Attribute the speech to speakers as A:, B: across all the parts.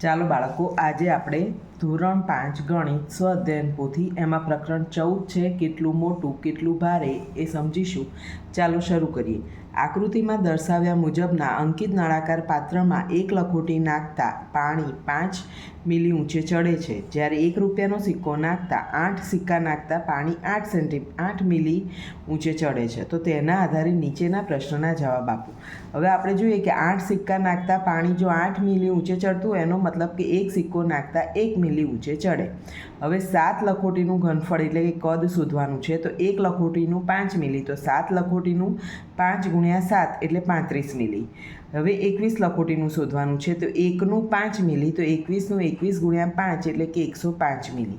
A: ચાલો બાળકો આજે આપણે ધોરણ પાંચ ગણિત સ્વઅધ્યયન પોથી એમાં પ્રકરણ ચૌદ છે, કેટલું મોટું, કેટલું ભારે એ સમજીશું. ચાલો શરૂ કરીએ. આકૃતિમાં દર્શાવ્યા મુજબના અંકિત નળાકાર પાત્રમાં એક લખોટી નાખતા પાણી પાંચ મિલી ઊંચે ચડે છે. જ્યારે એક રૂપિયાનો સિક્કો નાખતા આઠ, સિક્કા નાખતા પાણી આઠ સેન્ટી, આઠ મિલી ઊંચે ચડે છે. તો તેના આધારે નીચેના પ્રશ્નના જવાબ આપો. હવે આપણે જોઈએ કે આઠ સિક્કા નાખતા પાણી જો આઠ મિલી ઊંચે ચડતું એનો મતલબ કે એક સિક્કો નાખતા એક મિલી ઊંચે ચડે. હવે સાત લખોટીનું ઘનફળ એટલે કે કદ શોધવાનું છે, તો એક લખોટીનું પાંચ મિલી, તો સાત લખોટીનું પાંચ ગુણ્યા સાત એટલે પાંત્રીસ મિલી. હવે એકવીસ લખોટીનું શોધવાનું છે, તો એકનું પાંચ મિલી, તો એકવીસનું એકવીસ ગુણ્યા પાંચ એટલે કે એકસો પાંચ મિલી.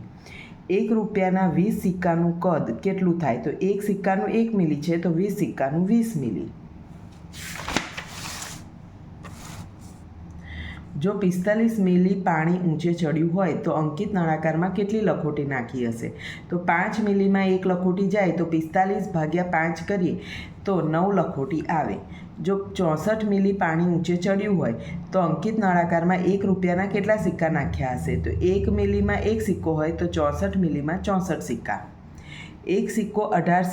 A: એક રૂપિયાના વીસ સિક્કાનું કદ કેટલું થાય? તો એક સિક્કાનું એક મિલી છે, તો વીસ સિક્કાનું વીસ મિલી. જો પિસ્તાલીસ મિલી પાણી ઊંચે ચડ્યું હોય તો અંકિત નળાકારમાં કેટલી લખોટી નાખી હશે? તો પાંચ મિલીમાં એક લખોટી જાય તો પિસ્તાલીસ ભાગ્યા પાંચ કરીએ તો નવ લખોટી આવે. જો ચોસઠ મિલી પાણી ઊંચે ચડ્યું હોય તો અંકિત નળાકારમાં એક રૂપિયાના કેટલા સિક્કા નાખ્યા હશે? તો એક મિલીમાં એક સિક્કો હોય તો ચોસઠ મિલીમાં ચોસઠ સિક્કા. એક સિક્કો અઢાર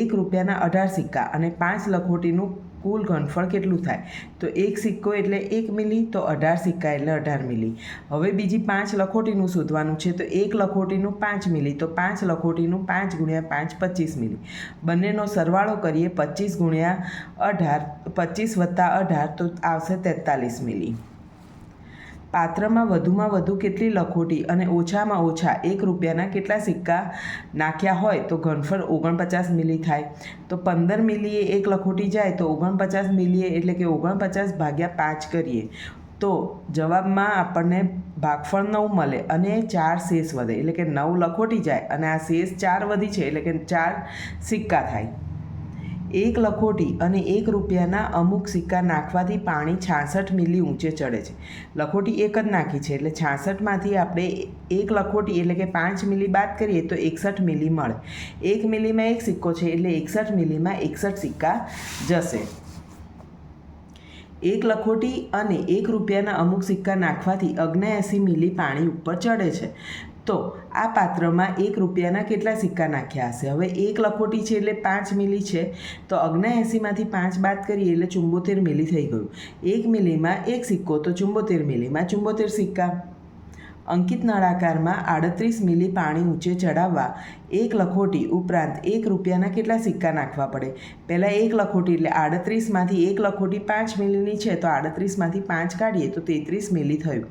A: એક રૂપિયાના અઢાર સિક્કા અને પાંચ લખોટીનું કુલ ઘનફળ કેટલું થાય? તો એક સિક્કો એટલે એક મિલી, તો અઢાર સિક્કા એટલે અઢાર મિલી. હવે બીજી પાંચ લખોટીનું શોધવાનું છે, તો એક લખોટીનું પાંચ મિલી, તો પાંચ લખોટીનું પાંચ ગુણ્યા પાંચ પચીસ મિલી. બંનેનો સરવાળો કરીએ પચીસ ગુણ્યા અઢાર, પચીસ વત્તા અઢાર તો આવશે તેતાલીસ મિલી. પાત્રમાં વધુમાં વધુ કેટલી લખોટી અને ઓછામાં ઓછા એક રૂપિયાના કેટલા સિક્કા નાખ્યા હોય તો ઘનફળ ઓગણપચાસ મિલી થાય. તો પંદર મિલીએ એક લખોટી જાય તો ઓગણપચાસ મિલીએ એટલે કે ઓગણપચાસ ભાગ્યા પાંચ કરીએ. તો જવાબમાં આપણને ભાગફળ નવ મળે અને ચાર શેષ વધે એટલે કે નવ લખોટી જાય અને આ શેષ ચાર વધી છે એટલે કે ચાર સિક્કા થાય. એક લખોટી અને એક રૂપિયાના અમુક સિક્કા નાખવાથી પાણી છાસઠ મિલી ઊંચે ચડે છે. લખોટી એક જ નાખી છે, એટલે છાસઠમાંથી આપણે એક લખોટી એટલે કે પાંચ મિલી બાદ કરીએ તો એકસઠ મિલી મળે. એક મિલીમાં એક સિક્કો છે, એટલે એકસઠ મિલીમાં એકસઠ સિક્કા જશે. એક લખોટી અને એક રૂપિયાના અમુક સિક્કા નાખવાથી અગ્નેએંસી મિલી પાણી ઉપર ચડે છે. તો આ પાત્રમાં એક રૂપિયાના કેટલા સિક્કા નાખ્યા હશે? હવે એક લખોટી છે એટલે પાંચ મિલી છે. તો અગ્નેએંસીમાંથી પાંચ બાદ કરીએ એટલે ચુંબોતેર મિલી થઈ ગયું. એક મિલીમાં એક સિક્કો, તો ચુંબોતેર મિલીમાં ચુંબોતેર સિક્કા. અંકિત નળાકારમાં આડત્રીસ મિલી પાણી ઊંચે ચડાવવા એક લખોટી ઉપરાંત એક રૂપિયાના કેટલા સિક્કા નાખવા પડે? પહેલાં એક લખોટી એટલે આડત્રીસમાંથી એક લખોટી પાંચ મિલીની છે તો આડત્રીસમાંથી પાંચ કાઢીએ તો તેત્રીસ મિલી થયું.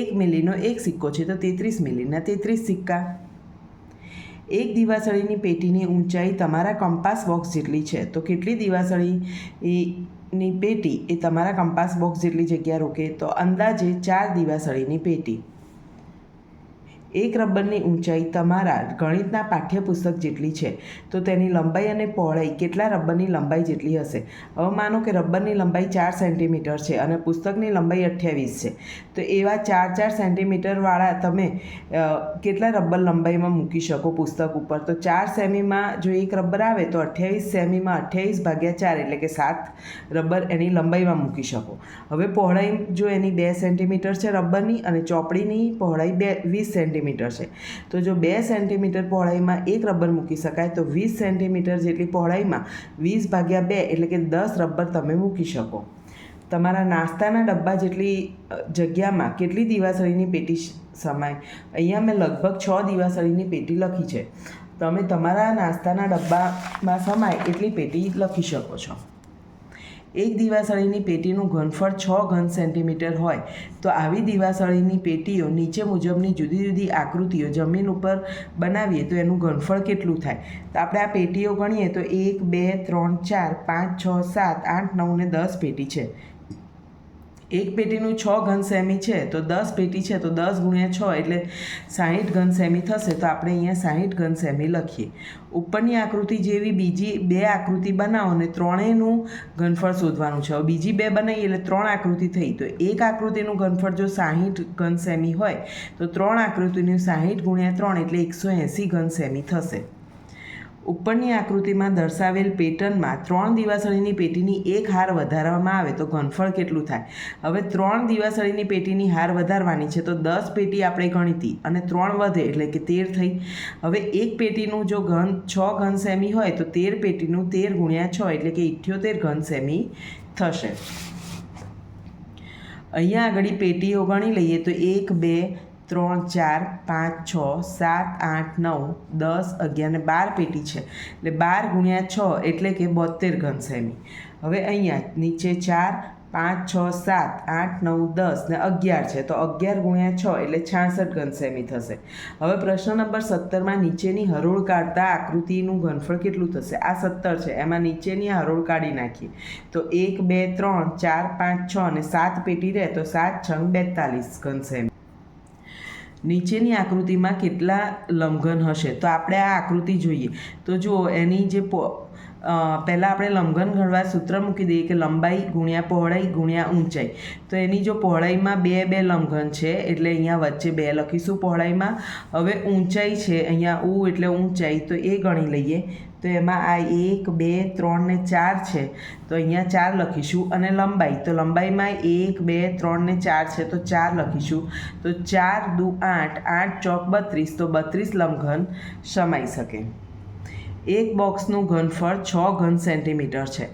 A: એક મિલીનો એક સિક્કો છે તો તેત્રીસ મિલીના તેત્રીસ સિક્કા? એક દિવાસળીની પેટીની ઊંચાઈ તમારા કંપાસ બોક્સ જેટલી છે. તો કેટલી દિવાસળી ની પેટી એ તમારા કંપાસ બોક્સ જેટલી જગ્યા રોકે? તો અંદાજે ચાર દિવાસળીની પેટી. એક રબરની ઊંચાઈ તમારા ગણિતના પાઠ્યપુસ્તક જેટલી છે, તો તેની લંબાઈ અને પહોળાઈ કેટલા રબરની લંબાઈ જેટલી હશે? હવે માનો કે રબરની લંબાઈ ચાર સેન્ટીમીટર છે અને પુસ્તકની લંબાઈ અઠ્યાવીસ છે. તો એવા ચાર ચાર સેન્ટીમીટરવાળા તમે કેટલા રબર લંબાઈમાં મૂકી શકો પુસ્તક ઉપર? તો ચાર સેમીમાં જો એક રબર આવે, તો અઠ્યાવીસ સેમીમાં અઠ્યાવીસ ભાગ્યા ચાર એટલે કે સાત રબર એની લંબાઈમાં મૂકી શકો. હવે પહોળાઈ જો એની બે સેન્ટીમીટર છે રબરની અને ચોપડીની પહોળાઈ બે, વીસ સેન્ટીમીટર સેન્ટીમીટર છે. તો જો બે સેન્ટીમીટર પહોળાઈમાં એક રબર મૂકી શકાય, તો વીસ સેન્ટીમીટર જેટલી પહોળાઈમાં વીસ ભાગ્યા બે એટલે કે દસ રબર તમે મૂકી શકો. તમારા નાસ્તાના ડબ્બા જેટલી જગ્યામાં કેટલી દિવાસળીની પેટી સમાય? અહીંયા મેં લગભગ છ દિવાસળીની પેટી લખી છે. તમે તમારા નાસ્તાના ડબ્બામાં સમાય એટલી પેટી લખી શકો છો. એક દિવાસળીની પેટીનું ઘનફળ છ ઘન સેન્ટીમીટર હોય, તો આવી દિવાસળીની પેટીઓ નીચે મુજબની જુદી જુદી આકૃતિઓ જમીન ઉપર બનાવીએ તો એનું ઘનફળ કેટલું થાય? તો આપણે આ પેટીઓ ગણીએ તો એક, બે, ત્રણ, ચાર, પાંચ, છ, સાત, આઠ, નવ ને દસ પેટી છે. એક પેટીનું છ ઘન સેમી છે, તો દસ પેટી છે, તો દસ ગુણ્યા છ એટલે સાહીઠ ઘન સેમી થશે, તો આપણે અહીંયા સાહીઠ ઘન સેમી લખીએ. ઉપરની આકૃતિ જેવી, બીજી બે આકૃતિ બનાવો અને ત્રણેયનું ઘનફળ શોધવાનું છે. હવે બીજી બે બનાવીએ એટલે ત્રણ આકૃતિ થઈ. તો એક આકૃતિનું ઘનફળ જો સાહીઠ ઘન સેમી હોય, તો ત્રણ આકૃતિનું સાહીઠ ગુણ્યા ત્રણ એટલે એકસો એંસી ઘન સેમી થશે. ઉપરની આકૃતિમાં દર્શાવેલ પેટર્નમાં ત્રણ દિવાસળીની પેટીની એક હાર વધારવામાં આવે તો ઘનફળ કેટલું થાય? હવે ત્રણ દિવાસળીની પેટીની હાર વધારવાની છે તો દસ પેટી આપણે ગણીતી અને ત્રણ વધે એટલે કે તેર થઈ. હવે એક પેટીનું જો ઘન છ ઘન સેમી હોય તો તેર પેટીનું તેર ગુણ્યા છ એટલે કે ઇઠ્યોતેર ઘન સેમી થશે. અહીંયા આગળ પેટીઓ ગણી લઈએ તો એક, બે ત્રણ, ચાર, પાંચ, છ, સાત, આઠ, નવ, દસ, અગિયાર ને બાર પેટી છે. એટલે બાર ગુણ્યા છ એટલે કે બોતેર ઘન સેમી હવે અહીંયા નીચે ચાર, પાંચ, છ, સાત, આઠ, નવ, દસ ને અગિયાર છે. તો અગિયાર ગુણ્યા છ એટલે છાસઠ ઘન સેમી થશે. હવે પ્રશ્ન નંબર સત્તરમાં નીચેની હરોળ કાઢતા આકૃતિનું ઘનફળ કેટલું થશે? આ સત્તર છે. એમાં નીચેની હરોળ કાઢી નાખીએ. તો એક, બે, ત્રણ, ચાર, પાંચ, છ અને સાત પેટી રહે તો સાત છંગ બેતાલીસ ઘન સેમી નીચેની આકૃતિમાં કેટલા લંઘન હશે? તો આપણે આ આકૃતિ જોઈએ. તો જુઓ, એની જે પહેલાં આપણે લંઘન ગણવા સૂત્ર મૂકી દઈએ કે લંબાઈ ગુણ્યા પહોળાઈ ગુણ્યા ઊંચાઈ. તો એની જો પહોળાઈમાં બે બે લંઘન છે, એટલે અહીંયા વચ્ચે બે લખીશું પહોળાઈમાં. હવે ઊંચાઈ છે, અહીંયા ઉ એટલે ઊંચાઈ, તો એ ગણી લઈએ. તો એમાં આ એક, બે, ત્રણ ને ચાર છે. તો અહીંયા ચાર લખીશું અને લંબાઈ. તો લંબાઈમાં એક, બે, ત્રણ ને ચાર છે, તો ચાર લખીશું. તો ચાર દુ આઠ આઠ ચોક બત્રીસ, તો બત્રીસ લંઘન સમાઈ શકે. એક બોક્સનું ઘનફળ છ ઘન સેન્ટીમીટર છે.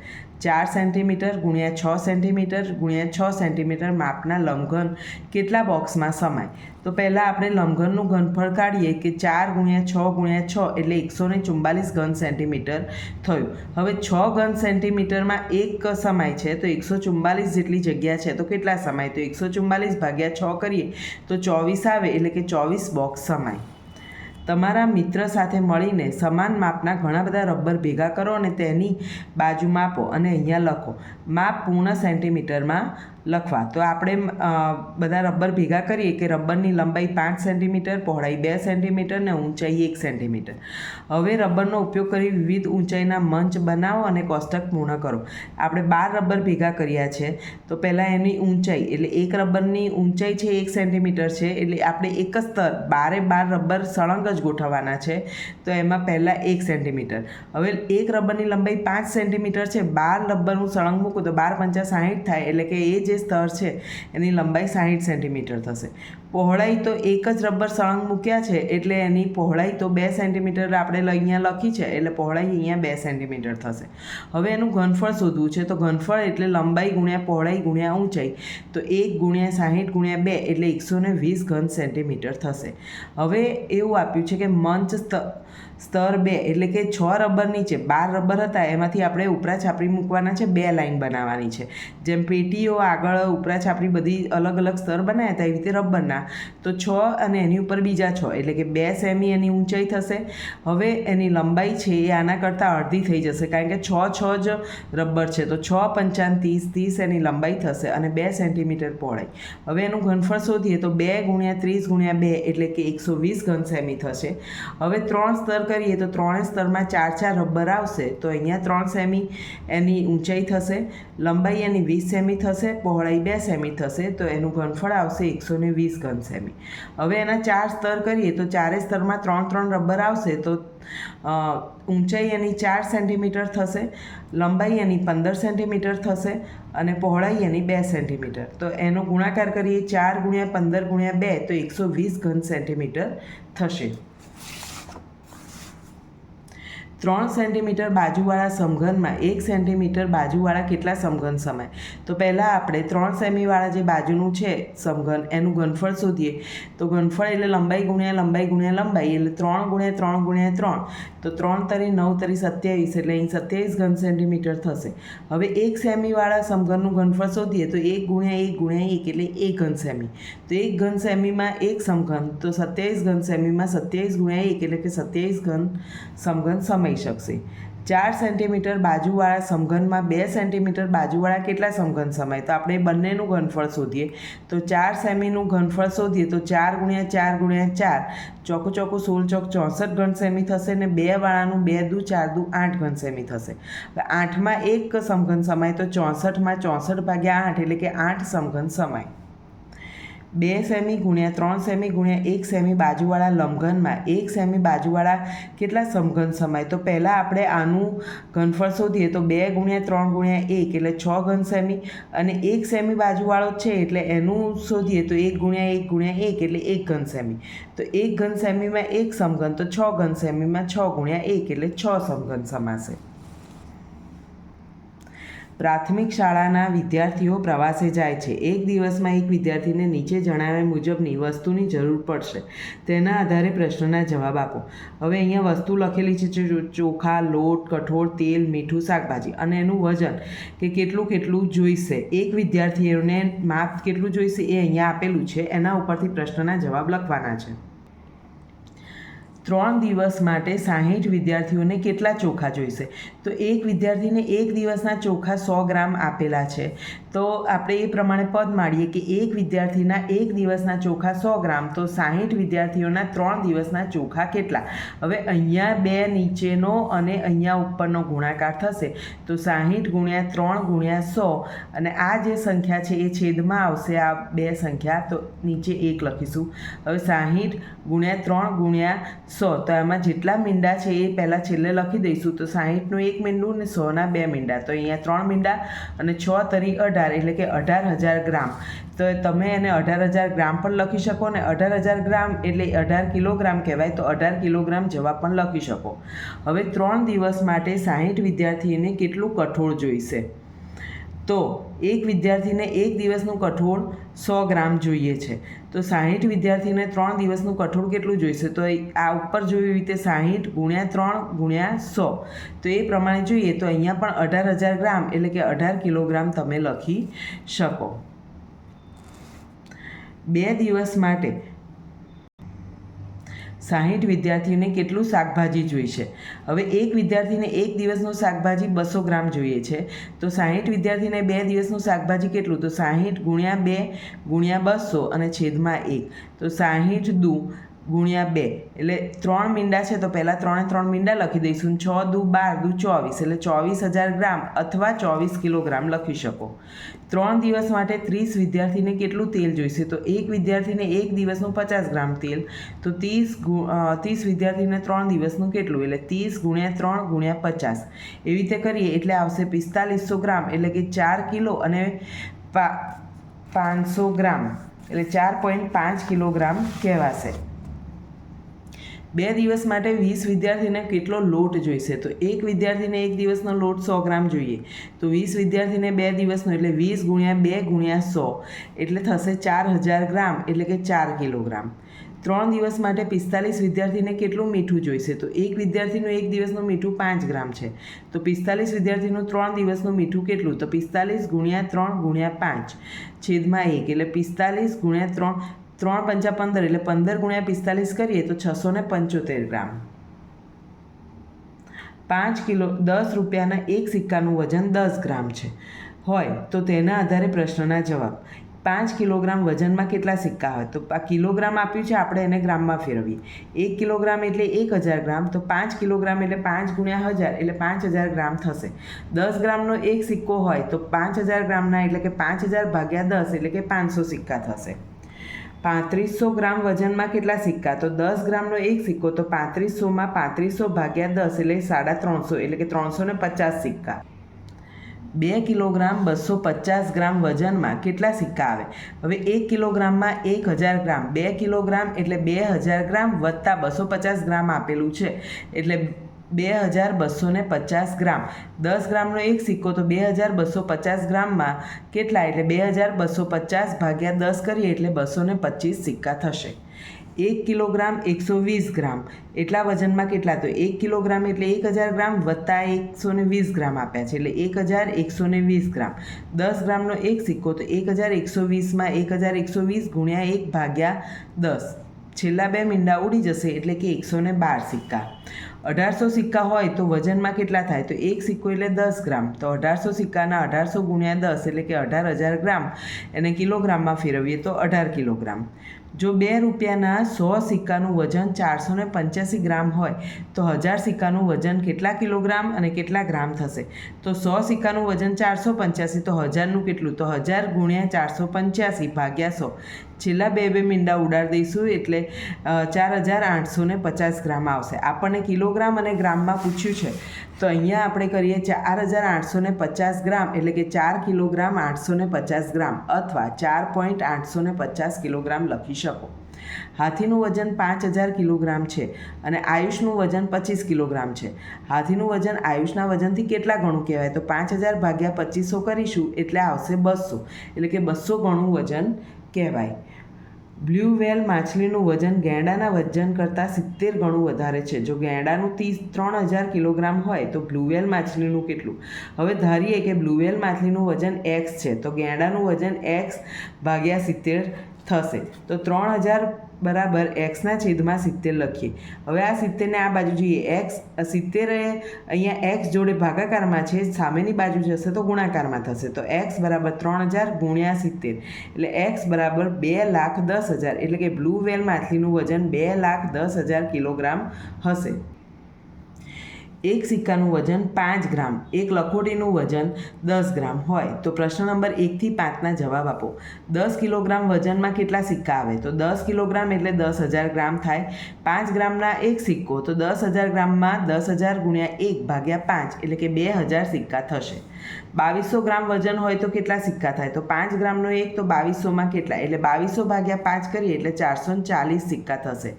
A: ચાર સેન્ટીમીટર ગુણ્યા છ સેન્ટીમીટર ગુણ્યા છ સેન્ટીમીટર માપના લંઘન કેટલા બોક્સમાં સમાય? તો પહેલાં આપણે લંઘનનું ઘનફળ કાઢીએ કે ચાર ગુણ્યા છ ગુણ્યા છ એટલે એકસો ને ચુમ્બાલીસ ઘન સેન્ટીમીટર થયું. હવે છ ઘન સેન્ટીમીટરમાં એક સમાય છે તો એકસો ચુમ્બાલીસ જેટલી જગ્યા છે. તો કેટલા સમાય? તો એકસો ચુમ્બાલીસ ભાગ્યા છ કરીએ તો ચોવીસ આવે એટલે કે ચોવીસ બોક્સ સમાય. તમારા મિત્ર સાથે મળીને સમાન માપના ઘણા બધા રબર ભેગા કરો અને તેની બાજુ માપો અને અહીંયા લખો. માપ પૂર્ણ સેન્ટીમીટરમાં લખવા. તો આપણે બધા રબર ભેગા કરીએ કે રબરની લંબાઈ પાંચ સેન્ટીમીટર, પહોળાઈ બે સેન્ટીમીટર ને ઊંચાઈ એક સેન્ટીમીટર. હવે રબરનો ઉપયોગ કરી વિવિધ ઊંચાઈના મંચ બનાવો અને કોષ્ટક પૂર્ણ કરો. આપણે બાર રબર ભેગા કર્યા છે, તો પહેલાં એની ઊંચાઈ, એટલે એક રબરની ઊંચાઈ છે એક સેન્ટીમીટર છે, એટલે આપણે એક જ સ્તર, બારે બાર રબર સળંગ જ ગોઠવવાના છે, તો એમાં પહેલાં એક સેન્ટીમીટર. હવે એક રબરની લંબાઈ પાંચ સેન્ટીમીટર છે, બાર રબરનું સળંગ મૂકું તો બાર પંચા સાહીઠ થાય, એટલે કે એ જે સ્તર છે એની લંબાઈ સાહીઠ સેન્ટીમીટર થશે. પહોળાઈ તો એક જ રબર સળંગ મૂક્યા છે, એટલે એની પહોળાઈ તો બે સેન્ટીમીટર આપણે અહીંયા લખી છે, એટલે પહોળાઈ અહીંયા બે સેન્ટીમીટર થશે. હવે એનું ઘનફળ શોધવું છે, તો ઘનફળ એટલે લંબાઈ ગુણ્યા પહોળાઈ ગુણ્યા ઊંચાઈ, તો એક ગુણ્યા સાહીઠ ગુણ્યા બે એટલે એકસો ને વીસ ઘન સેન્ટીમીટર થશે. હવે એવું આપ્યું છે કે મંચ સ્તર બે એટલે કે છ રબરની નીચે, બાર રબર હતા, એમાંથી આપણે ઉપરા છાપરી મૂકવાના છે, બે લાઈન બનાવવાની છે. જેમ પેટીઓ આગળ ઉપરા છાપરી બધી અલગ અલગ સ્તર બનાવ્યા હતા, એવી રીતે રબરના. તો છ અને એની ઉપર બીજા છ. એટલે કે બે સેમી એની ઊંચાઈ થશે. હવે એની લંબાઈ છે એ આના કરતાં અડધી થઈ જશે. કારણ કે છ છ જ રબર છે. તો છ પંચાન ત્રીસ ત્રીસ એની લંબાઈ થશે અને બે સેન્ટીમીટર પહોળાઈ. હવે એનું ઘનફળ શોધીએ તો બે ગુણ્યા ત્રીસ ગુણ્યા બે એટલે કે એકસો વીસ ઘન સેમી થશે. હવે ત્રણ સ્તર કરીએ તો ત્રણે સ્તરમાં ચાર ચાર રબર આવશે. તો અહીંયા ત્રણ સેમી એની ઊંચાઈ થશે. લંબાઈ એની વીસ સેમી થશે. પહોળાઈ બે સેમી થશે. તો એનું ઘનફળ આવશે એકસો ને વીસ ઘન સેમી હવે એના ચાર સ્તર કરીએ તો ચારે સ્તરમાં ત્રણ ત્રણ રબર આવશે તો ઊંચાઈ એની ચાર સેન્ટીમીટર થશે, લંબાઈ એની પંદર સેન્ટીમીટર થશે અને પહોળાઈ એની બે સેન્ટીમીટર. તો એનો ગુણાકાર કરીએ ચાર ગુણ્યા પંદર ગુણ્યા બે તો એકસો વીસ ઘન સેન્ટીમીટર થશે. ત્રણ સેન્ટીમીટર બાજુવાળા સમઘનમાં, એક સેન્ટીમીટર બાજુવાળા કેટલા સમઘન સમાય? તો પહેલાં આપણે ત્રણ સેમીવાળા જે બાજુનું છે સમઘન, એનું ઘનફળ શોધીએ. તો ઘનફળ એટલે લંબાઈ ગુણ્યા લંબાઈ ગુણ્યા લંબાઈ એટલે ત્રણ ગુણ્યા ત્રણ ગુણ્યા ત્રણ. તો ત્રણ તરી નવ તરી સત્યાવીસ એટલે અહીં સત્યાવીસ ઘન સેન્ટીમીટર થશે. હવે એક સેમીવાળા સમઘનનું ઘનફળ શોધીએ તો એક ગુણ્યા એક ગુણ્યા એક એટલે એક ઘન સેમી. તો એક ઘન સેમીમાં એક સમઘન, તો સત્યાવીસ ઘન સેમીમાં સત્યાવીસ ગુણ્યા એક એટલે કે સત્યાવીસ ઘન સમઘન સમય. થઈ શકશે. ચાર સેન્ટીમીટર બાજુવાળા સમઘનમાં બે સેન્ટીમીટર બાજુવાળા કેટલા સમઘન સમાય? તો આપણે બંનેનું ઘનફળ શોધીએ. તો ચાર સેમીનું ઘનફળ શોધીએ તો ચાર ગુણ્યા ચાર ગુણ્યા ચાર. ચોખ્ખું ચોખ્ખું સોળ ચોક ચોસઠ ઘન સેમી થશે ને બે વાળાનું બે દુ ચાર દુ આઠ ઘન સેમી થશે. આઠમાં એક સમઘન સમાય તો ચોસઠમાં ચોસઠ ભાગ્યા આઠ એટલે કે આઠ સમઘન સમાય. બે સેમી ગુણ્યા ત્રણ સેમી ગુણ્યા એક સેમી બાજુવાળા લંબઘનમાં એક સેમી બાજુવાળા કેટલા સમઘન સમાય? તો પહેલાં આપણે આનું ઘનફળ શોધીએ, તો બે ગુણ્યા ત્રણ ગુણ્યા એક એટલે છ ઘન સેમી અને એક સેમી બાજુવાળો છે એટલે એનું શોધીએ તો એક ગુણ્યા એક ગુણ્યા એક એટલે એક ઘન સેમી. તો એક ઘન સેમીમાં એક સમઘન, તો છ ઘન સેમીમાં છ ગુણ્યા એક એટલે છ સમઘન સમાશે. પ્રાથમિક શાળાના વિદ્યાર્થીઓ પ્રવાસે જાય છે. એક દિવસમાં એક વિદ્યાર્થીને નીચે જણાવ્યા મુજબની વસ્તુની જરૂર પડશે. તેના આધારે પ્રશ્નના જવાબ આપો. હવે અહીંયા વસ્તુ લખેલી છે ચોખા, લોટ, કઠોળ, તેલ, મીઠું, શાકભાજી અને એનું વજન કે કેટલું કેટલું જોઈશે. એક વિદ્યાર્થીઓને માપ કેટલું જોઈશે એ અહીંયા આપેલું છે. એના ઉપરથી પ્રશ્નના જવાબ લખવાના છે. ત્રણ દિવસ માટે સાહીઠ વિદ્યાર્થીઓને કેટલા ચોખા જોઈશે? તો એક વિદ્યાર્થીને એક દિવસના ચોખા સો ગ્રામ આપેલા છે. તો આપણે એ પ્રમાણે પદ માળીએ કે એક વિદ્યાર્થીના એક દિવસના ચોખા સો ગ્રામ, તો સાહીઠ વિદ્યાર્થીઓના ત્રણ દિવસના ચોખા કેટલા? હવે અહીંયા બે નીચેનો અને અહીંયા ઉપરનો ગુણાકાર થશે. તો સાહીઠ ગુણ્યા ત્રણ ગુણ્યા સો, અને આ જે સંખ્યા છે એ છેદમાં આવશે આ બે સંખ્યા. તો નીચે એક લખીશું. હવે સાહીઠ ગુણ્યા ત્રણ ગુણ્યા સો, તો એમાં જેટલા મીંડા છે એ પહેલાં છેલ્લે લખી દઈશું. તો સાહીઠનું એક મીંડું ને સોના બે મીંડા. તો અહીંયા ત્રણ મીંડા અને છ તરી અઢાર, એટલે કે અઢાર હજાર ગ્રામ. તો તમે એને અઢાર હજાર ગ્રામ પણ લખી શકો ને અઢાર હજાર ગ્રામ એટલે અઢાર કિલોગ્રામ કહેવાય, તો અઢાર કિલોગ્રામ જવાબ પણ લખી શકો. હવે ત્રણ દિવસ માટે સાહીઠ વિદ્યાર્થીને કેટલું કઠોળ જોઈશે? તો એક વિદ્યાર્થીને એક દિવસનું કઠોળ સો ગ્રામ જોઈએ છે. તો સાહીઠ વિદ્યાર્થીને ત્રણ દિવસનું કઠોળ કેટલું જોઈશે? તો આ ઉપર જોયું રીતે સાહીઠ ગુણ્યા ત્રણ ગુણ્યા સો. તો એ પ્રમાણે જોઈએ તો અહીંયા પણ અઢાર હજાર ગ્રામ એટલે કે અઢાર કિલોગ્રામ તમે લખી શકો. બે દિવસ માટે સાહીઠ વિદ્યાર્થીઓને કેટલું શાકભાજી જોઈશે? હવે એક વિદ્યાર્થીને એક દિવસનું શાકભાજી બસો ગ્રામ જોઈએ છે. તો સાહીઠ વિદ્યાર્થીને બે દિવસનું શાકભાજી કેટલું? તો સાહીઠ ગુણ્યા બે ગુણ્યા બસો અને છેદમાં એક. તો સાહીઠ દુ ગુણ્યા બે. એટલે ત્રણ મીંડા છે તો પહેલાં ત્રણે ત્રણ મીંડા લખી દઈશું. છ દુ બાર દુ ચોવીસ. એટલે ચોવીસ હજાર ગ્રામ અથવા ચોવીસ કિલોગ્રામ લખી શકો. ત્રણ દિવસ માટે ત્રીસ વિદ્યાર્થીને કેટલું તેલ જોઈશે? તો એક વિદ્યાર્થીને એક દિવસનું પચાસ ગ્રામ તેલ. તો ત્રીસ ત્રીસ વિદ્યાર્થીને ત્રણ દિવસનું કેટલું? એટલે ત્રીસ ગુણ્યા ત્રણ ગુણ્યા પચાસ. એવી રીતે કરીએ એટલે આવશે પિસ્તાલીસો ગ્રામ. એટલે કે ચાર કિલો અને પાંચસો ગ્રામ. એટલે ચાર પોઈન્ટ પાંચ કિલોગ્રામ કહેવાશે. બે દિવસ માટે વીસ વિદ્યાર્થીને કેટલો લોટ જોઈશે? તો એક વિદ્યાર્થીને એક દિવસનો લોટ સો ગ્રામ જોઈએ. તો વીસ વિદ્યાર્થીને બે દિવસનો એટલે વીસ ગુણ્યા બે ગુણ્યા સો. એટલે થશે ચાર હજાર ગ્રામ, એટલે કે ચાર કિલોગ્રામ. ત્રણ દિવસ માટે પિસ્તાલીસ વિદ્યાર્થીને કેટલું મીઠું જોઈશે? તો એક વિદ્યાર્થીનું એક દિવસનું મીઠું પાંચ ગ્રામ છે. તો પિસ્તાલીસ વિદ્યાર્થીનું ત્રણ દિવસનું મીઠું કેટલું? તો પિસ્તાલીસ ગુણ્યા ત્રણ ગુણ્યા પાંચ છેદમાં એક, એટલે પિસ્તાલીસ ગુણ્યા ત્રણ ત્રણ પંચા પંદર એટલે પંદર ગુણ્યા પિસ્તાલીસ કરીએ તો છસો ને પંચોતેર ગ્રામ. પાંચ કિલો દસ રૂપિયાના એક સિક્કાનું વજન દસ ગ્રામ છે. હોય તો તેના આધારે પ્રશ્નના જવાબ. પાંચ કિલોગ્રામ વજનમાં કેટલા સિક્કા હોય? તો આ કિલોગ્રામ આપ્યું છે, આપણે એને ગ્રામમાં ફેરવીએ. એક કિલોગ્રામ એટલે એક હજાર ગ્રામ, તો પાંચ કિલોગ્રામ એટલે પાંચ ગુણ્યા હજાર એટલે પાંચ હજાર ગ્રામ થશે. દસ ગ્રામનો એક સિક્કો હોય તો પાંચ હજાર ગ્રામના એટલે કે પાંચ હજાર ભાગ્યા દસ એટલે કે પાંચસો સિક્કા થશે. પાંત્રીસો ગ્રામ વજનમાં કેટલા સિક્કા? તો દસ ગ્રામનો એક સિક્કો, તો પાંત્રીસોમાં પાંત્રીસો ભાગ્યા દસ એટલે સાડા ત્રણસો, એટલે કે ત્રણસો ને પચાસ સિક્કા. બે કિલોગ્રામ બસો પચાસ ગ્રામ વજનમાં કેટલા સિક્કા આવે? હવે એક કિલોગ્રામમાં એક હજાર ગ્રામ, બે કિલોગ્રામ એટલે બે હજાર ગ્રામ વત્તા બસો પચાસ ગ્રામ આપેલું છે. એટલે બે હજાર બસો પચાસ ગ્રામ. દસ ગ્રામનો એક સિક્કો તો બે હજાર બસો પચાસ ગ્રામમાં કેટલા? એટલે બે હજાર બસો પચાસ ભાગ્યા દસ કરીએ એટલે બસો પચીસ સિક્કા થશે. એક કિલોગ્રામ એકસો વીસ ગ્રામ. એટલા વજનમાં કેટલા? તો એક કિલોગ્રામ એટલે એક હજાર ગ્રામ વત્તા એકસો વીસ ગ્રામ આપ્યા છે. એટલે એક હજાર એકસો વીસ ગ્રામ. દસ ગ્રામનો એક સિક્કો તો એક હજાર એકસો વીસમાં એક હજાર એકસો વીસ ગુણ્યા એક ભાગ્યા દસ. છેલ્લા બે મીંડા ઉડી જશે એટલે કે એકસો બાર સિક્કા. અઢારસો સિક્કા હોય તો વજનમાં કેટલા થાય? તો એક સિક્કો એટલે દસ ગ્રામ. તો અઢારસો સિક્કાના અઢારસો ગુણ્યા દસ એટલે કે અઢાર હજાર ગ્રામ એને કિલોગ્રામમાં ફેરવીએ તો અઢાર કિલોગ્રામ. જો બે રૂપિયાના સો સિક્કાનું વજન ચારસો ને પંચ્યાસી ગ્રામ હોય, તો હજાર સિક્કાનું વજન કેટલા કિલોગ્રામ અને કેટલા ગ્રામ થશે? તો સો સિક્કાનું વજન ચારસો પંચ્યાસી, તો હજારનું કેટલું? તો હજાર ગુણ્યા ચારસો પંચ્યાસી ભાગ્યા સો. છેલ્લા બે બે મીંડા ઉડાડી દઈશું એટલે ચાર હજાર આઠસો ને પચાસ ગ્રામ આવશે. આપણને કિલોગ્રામ અને ગ્રામમાં પૂછ્યું છે, તો અહીંયા આપણે કરીએ ચાર હજાર આઠસો પચાસ ગ્રામ, એટલે કે ચાર કિલોગ્રામ આઠસો પચાસ ગ્રામ, અથવા ચાર પોઈન્ટ આઠસો ને પચાસ કિલોગ્રામ લખી શકો. હાથીનું વજન પાંચ હજાર કિલોગ્રામ છે અને આયુષનું વજન પચીસ કિલોગ્રામ છે. હાથીનું વજન આયુષના વજનથી કેટલા ગણું કહેવાય? તો પાંચ હજાર ભાગ્યા પચીસો કરીશું, એટલે આવશે બસો. એટલે કે બસો ગણું વજન કહેવાય. બ્લુ વેલ માછલીનું વજન ગેંડાના વજન કરતાં સિત્તેર ગણું વધારે છે. જો ગેંડાનું ત્રીસ, ત્રણ હજાર કિલોગ્રામ હોય, તો બ્લુ વેલ માછલીનું કેટલું? હવે ધારીએ કે બ્લુ વેલ માછલીનું વજન એક્સ છે, તો ગેંડાનું વજન એક્સ ભાગ્યા સિત્તેર થશે. તો ત્રણ હજાર બરાબર એક્સના છેદમાં સિત્તેર લખીએ. હવે આ સિત્તેરને આ બાજુ જોઈએ. એક્સ સિત્તેર અહીંયા એક્સ જોડે ભાગાકારમાં છે, સામેની બાજુ જશે તો ગુણાકારમાં થશે. તો એક્સ બરાબર ત્રણ હજાર ગુણ્યા સિત્તેર. એટલે એક્સ બરાબર બે લાખ દસ હજાર. એટલે કે બ્લુ વેલ માછલીનું વજન બે લાખ દસ હજાર કિલોગ્રામ હશે. એક સિક્કાનું વજન પાંચ ગ્રામ, એક લખોટીનું વજન દસ ગ્રામ હોય. તો પ્રશ્ન નંબર એકથી પાંચના જવાબ આપો. દસ કિલોગ્રામ વજનમાં કેટલા સિક્કા આવે? તો દસ કિલોગ્રામ એટલે દસ હજાર ગ્રામ થાય. પાંચ ગ્રામના એક સિક્કો, તો દસ હજાર ગ્રામમાં દસ હજાર ગુણ્યા એક ભાગ્યા પાંચ, એટલે કે બે હજાર સિક્કા થશે. બાવીસો ગ્રામ વજન હોય તો કેટલા સિક્કા થાય? તો પાંચ ગ્રામનો એક તો બાવીસોમાં કેટલા? એટલે બાવીસો ભાગ્યા પાંચ કરીએ એટલે ચારસો ચાલીસ સિક્કા થશે.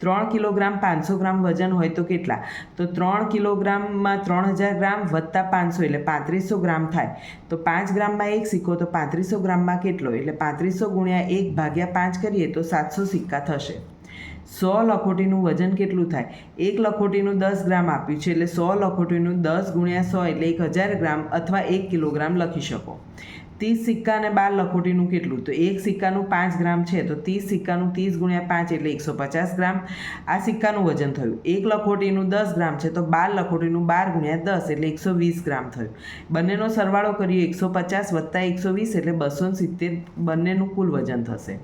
A: ત્રણ કિલોગ્રામ પાંચસો ગ્રામ વજન હોય તો કેટલા? તો ત્રણ કિલોગ્રામમાં ત્રણ હજાર ગ્રામ વત્તા પાંચસો એટલે પાંત્રીસો ગ્રામ થાય. તો પાંચ ગ્રામમાં એક સિક્કો તો પાંત્રીસો ગ્રામમાં કેટલો? એટલે પાંત્રીસો ગુણ્યા એક ભાગ્યા પાંચ કરીએ તો સાતસો સિક્કા થશે. સો લખોટીનું વજન કેટલું થાય? એક લખોટીનું દસ ગ્રામ આપ્યું છે, એટલે સો લખોટીનું દસ ગુણ્યા સો એટલે એક હજાર ગ્રામ અથવા એક કિલોગ્રામ લખી શકો. ત્રીસ સિક્કા અને બાર લખોટીનું કેટલું? તો એક સિક્કાનું પાંચ ગ્રામ છે, તો ત્રીસ સિક્કાનું ત્રીસ ગુણ્યા પાંચ એટલે એકસો પચાસ ગ્રામ. આ સિક્કાનું વજન થયું. એક લખોટીનું દસ ગ્રામ છે, તો બાર લખોટીનું બાર ગુણ્યા દસ એટલે એકસો વીસ ગ્રામ થયું. બંનેનો સરવાળો કરીએ, એકસો પચાસ વત્તા એકસો વીસ એટલે બસો સિત્તેર બંનેનું કુલ વજન થશે.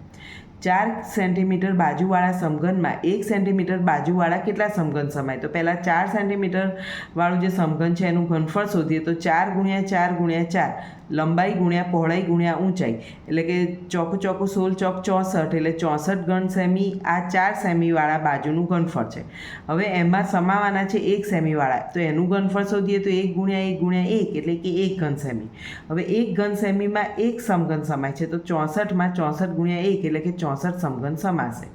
A: ચાર સેન્ટીમીટર બાજુવાળા સમઘનમાં એક સેન્ટીમીટર બાજુવાળા કેટલા સમઘન સમાય? તો પહેલાં ચાર સેન્ટીમીટરવાળું જે સમઘન છે એનું ઘનફળ શોધીએ. તો ચાર ગુણ્યા ચાર ગુણ્યા ચાર. લંબાઈ ગુણ્યા પહોળાઈ ગુણ્યા ઊંચાઈ, એટલે કે ચોકું ચોકું સોળ ચોક ચોસઠ, એટલે ચોસઠ ઘન સેમી આ ચાર સેમીવાળા બાજુનું ઘનફળ છે. હવે એમાં સમાવાના છે એક સેમીવાળા, તો એનું ઘનફળ શોધીએ તો એક ગુણ્યા એક ગુણ્યા એક, એટલે કે એક ઘન સેમી. હવે એક ઘન સેમીમાં એક સમઘન સમાય છે, તો ચોસઠમાં ચોસઠ ગુણ્યા એક, એટલે કે ચોસઠ સમઘન સમાશે.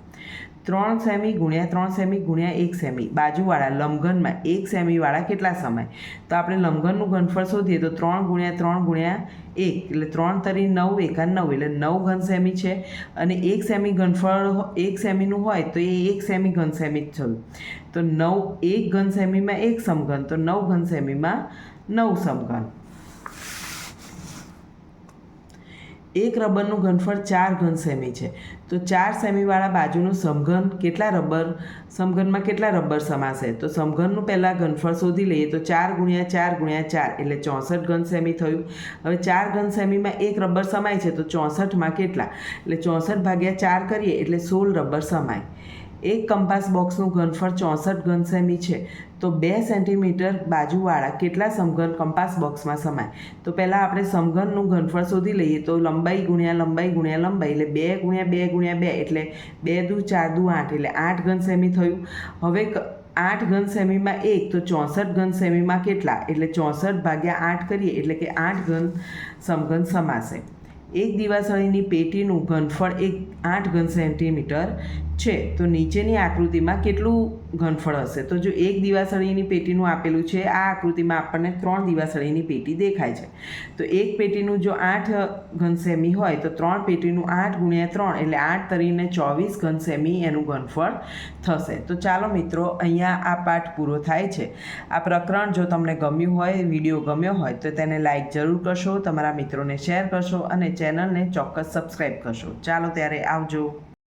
A: ત્રણ સેમી ગુણ્યા ત્રણ સેમી ગુણ્યા એક સેમી. બાજુવાળા લંબઘનમાં એક સેમીવાળા કેટલા સમય? તો આપણે લંબઘનનું ઘનફળ શોધીએ તો ત્રણ ગુણ્યા ત્રણ ગુણ્યા એક. એટલે ત્રણ તરી નવ એકા નવ. એટલે નવ ઘન સેમી છે અને એક સેમી ઘનફળ એક સેમીનું હોય તો એ એક સેમી ઘન સેમી જ થયું. તો નવ એક ઘન સેમીમાં એક સમઘન. તો નવ ઘન સેમીમાં નવ સમઘન. એક રબરનું ઘનફળ ચાર ઘન સેમી છે. તો ચાર સેમીવાળા બાજુનું સમઘન કેટલા રબર? સમઘનમાં કેટલા રબર સમાશે? તો સમઘનનું પહેલાં ઘનફળ શોધી લઈએ તો ચાર ગુણ્યા ચાર ગુણ્યા ચાર એટલે ચોસઠ ઘન સેમી થયું. હવે ચાર ઘન સેમીમાં એક રબર સમાય છે તો ચોસઠમાં કેટલા? એટલે ચોસઠ ભાગ્યા ચાર કરીએ એટલે સોળ રબર સમાય. એક કંપાસ બોક્સનું ઘનફળ ચોસઠ ઘન સેમી છે. તો બે સેન્ટીમીટર બાજુવાળા કેટલા સમઘન કંપાસ બોક્સમાં સમાય? તો પહેલાં આપણે સમઘનનું ઘનફળ શોધી લઈએ. તો લંબાઈ ગુણ્યા લંબાઈ ગુણ્યા લંબાઈ એટલે બે ગુણ્યા બે ગુણ્યા બે એટલે બે દુ ચાર દુ આઠ એટલે આઠ ઘન સેમી થયું. હવે આઠ ઘન સેમીમાં એક તો ચોસઠ ઘન સેમીમાં કેટલા? એટલે ચોસઠ ભાગ્યા આઠ કરીએ એટલે કે આઠ ઘન સમઘન સમાશે. એક દિવાસળીની પેટીનું ઘનફળ એક આઠ ઘન સેન્ટીમીટર છે, તો નીચેની આકૃતિમાં કેટલું ઘનફળ હશે? તો જો એક દિવાસળીની પેટીનું આપેલું છે, આ આકૃતિમાં આપણને ત્રણ દિવાસળીની પેટી દેખાય છે. તો એક પેટીનું જો આઠ ઘનસેમી હોય, તો ત્રણ પેટીનું આઠ ગુણ્યા ત્રણ, એટલે આઠ તરીને ચોવીસ ઘનસેમી એનું ઘનફળ થશે. તો ચાલો મિત્રો, અહીંયા આ પાઠ પૂરો થાય છે. આ પ્રકરણ જો તમને ગમ્યું હોય, વીડિયો ગમ્યો હોય, તો તેને લાઈક જરૂર કરશો, તમારા મિત્રોને શેર કરશો અને ચેનલને ચોક્કસ સબસ્ક્રાઈબ કરશો. ચાલો ત્યારે આવજો.